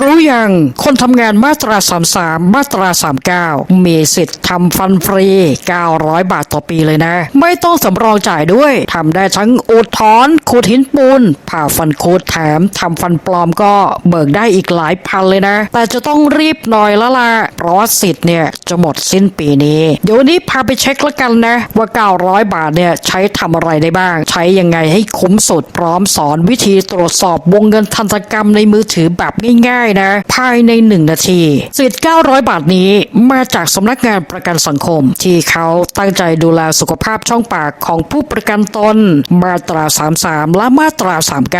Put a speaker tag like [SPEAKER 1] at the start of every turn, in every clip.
[SPEAKER 1] รู้ยังคนทำงานมาตรา 33 มาตรา 39 มีสิทธิ์ทำฟันฟรี 900 บาทต่อปีเลยนะ ไม่ต้องสำรองจ่ายด้วยทำได้ทั้งอุดถอนขูดหินปูนผ่าฟันคูดแถมทำฟันปลอมก็เบิกได้อีกหลายพันเลยนะ แต่จะต้องรีบหน่อยละล่ะเพราะสิทธิ์เนี่ยจะหมดสิ้นปีนี้ เดี๋ยววันนี้พาไปเช็คล้วกันนะ ว่า 900 บาทเนี่ยใช้ทำอะไรได้บ้าง ใช้ยังไงให้คุ้มสุดพร้อมสอนวิธีตรวจสอบวงเงินทันตกรรมในมือถือแบบง่ายๆนะ ภายใน 1 นาทีสิทธิ์900 บาทนี้มาจากสำนักงานประกันสังคม ที่เขาตั้งใจดูแลสุขภาพช่องปากของผู้ประกันตนมาตรา 33 และมาตรา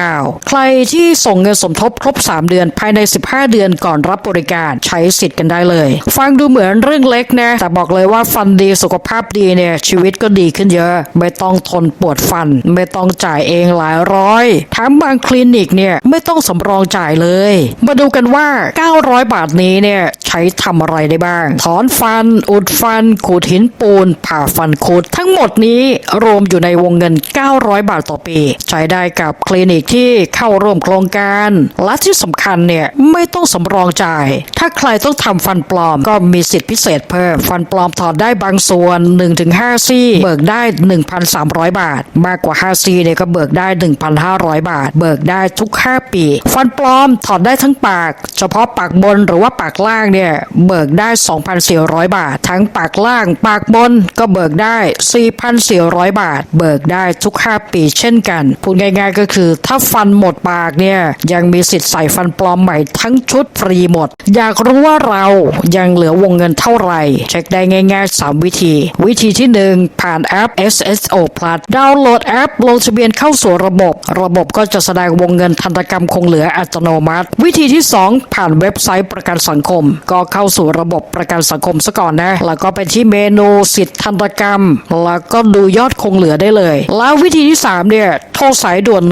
[SPEAKER 1] 39 ใครที่ส่งเงินสมทบครบ 3 เดือนภายใน 15 เดือนก่อนรับบริการใช้สิทธิ์กันได้เลย ฟังดูเหมือนเรื่องเล็กนะ แต่บอกเลยว่าฟันดีสุขภาพดีเนี่ยชีวิตก็ดีขึ้นเยอะ ไม่ต้องทนปวดฟัน ไม่ต้องจ่ายเองหลายร้อยแถมบางคลินิกเนี่ยไม่ต้องสำรองจ่ายเลย มาดูกันว่า 900 บาทนี้เนี่ยใช้ทำอะไรได้บ้าง ถอนฟัน อุดฟัน ขูดหินปูน ผ่าฟันคุด ทั้งหมดนี้รวมอยู่ในวงเงิน 900 บาทต่อปี ใช้ได้กับคลินิกที่เข้าร่วมโครงการ และที่สำคัญเนี่ยไม่ต้องสำรองจ่าย ถ้าใครต้องทำฟันปลอมก็มีสิทธิพิเศษเพิ่ม ฟันปลอมถอดได้บางส่วน 1-5 ซี่ เบิกได้ 1,300 บาท มากกว่า 5 ซี่เนี่ยก็เบิกได้ 1,500 บาท เบิกได้ทุก 5 ปี ฟันปลอมถอดได้ทั้งปาก เฉพาะปากบนหรือว่าปากล่างเนี่ยเบิกได้ 2,400 บาท ทั้งปากล่างปากบนก็เบิกได้ 4,400 บาท เบิกได้ทุก 5 ปีเช่นกัน พูดง่ายๆก็คือถ้าฟันหมดปากเนี่ยยังมีสิทธิ์ใส่ฟันปลอมใหม่ทั้งชุดฟรีหมด อยากรู้ว่าเรายังเหลือวงเงินเท่าไหร่ เช็คได้ง่าย ๆ 3 วิธี วิธีที่ 1 ผ่านแอป SSO Plus ดาวน์โหลดแอปลงทะเบียนเข้าสู่ระบบ ระบบก็จะแสดงวงเงินทันตกรรมคงเหลืออัตโนมัติ วิธีที่ 2 ผ่านเว็บไซต์ประกันสังคมก็เข้าสู่ระบบประกันสังคมซะก่อนนะ แล้วก็ไปที่เมนูสิทธิทันตกรรม แล้วก็ดูยอดคงเหลือได้เลย แล้ววิธีที่ 3 เนี่ย โทรสายด่วน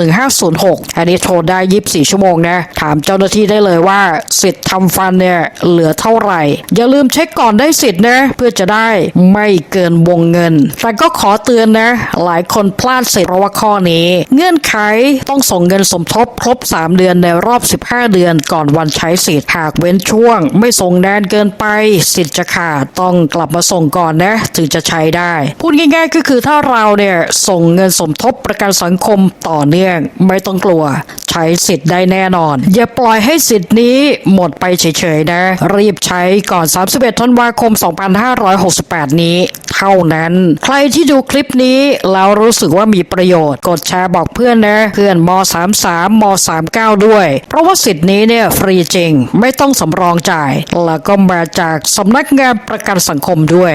[SPEAKER 1] 1506 อันนี้โทรได้ 24 ชั่วโมงนะ ถามเจ้าหน้าที่ได้เลยว่า สิทธิ์ทำฟันเนี่ย เหลือเท่าไหร่ อย่าลืมเช็คก่อนได้สิทธิ์นะ เพื่อจะได้ไม่เกินวงเงิน แต่ก็ขอเตือนนะ หลายคนพลาดสิทธิ์เพราะว่าข้อนี้ เงื่อนไขต้องส่งเงินสมทบครบ 3 เดือนในรอบ 15 เดือนก่อนวันใช้สิทธิ์หากเว้นช่วงไม่ส่งนานเกินไป สิทธิ์จะขาดต้องกลับมาส่งก่อนนะ ถึงจะใช้ได้ พูดง่ายๆ ก็คือถ้าเราเนี่ยส่งเงินสมทบประกันสังคมต่อเนื่องไม่ต้องกลัว ใช้สิทธิ์ได้แน่นอน อย่าปล่อยให้สิทธิ์นี้หมดไปเฉยๆนะ รีบใช้ก่อน 31ธันวาคม 2568 นี้ เท่านั้น ใครที่ดูคลิปนี้แล้วรู้สึกว่ามีประโยชน์ กดแชร์บอกเพื่อนนะเพื่อนม 33ม 39 ด้วย เพราะว่าสิทธิ์นี้เนี่ยฟรีจริง ไม่ต้องสำรองจ่ายแล้วก็มาจากสำนักงานประกันสังคมด้วย